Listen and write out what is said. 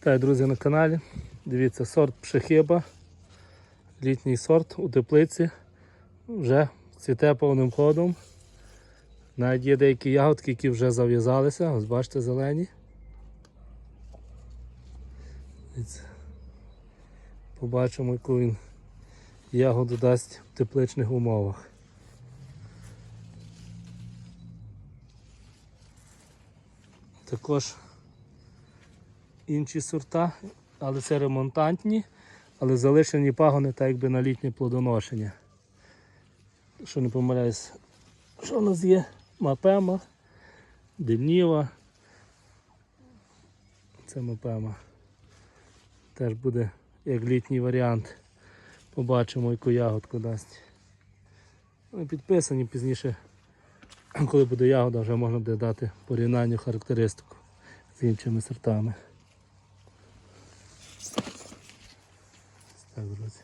Вітаю, друзі, на каналі. Дивіться, сорт пшехиба. Літній сорт у теплиці. Вже цвіте повним ходом. Навіть є деякі ягодки, які вже зав'язалися. Ось бачите, зелені. Побачимо, яку він ягоду дасть в тепличних умовах. Також інші сорта, але це ремонтантні, але залишені пагони так якби на літнє плодоношення. Що не помиляюсь, що в нас є? Мапема, Деніва. Це мапема. Теж буде як літній варіант. Побачимо, яку ягодку дасть. Вони підписані пізніше, коли буде ягода, вже можна буде дати порівнянню характеристику з іншими сортами. Ось Так, друзі.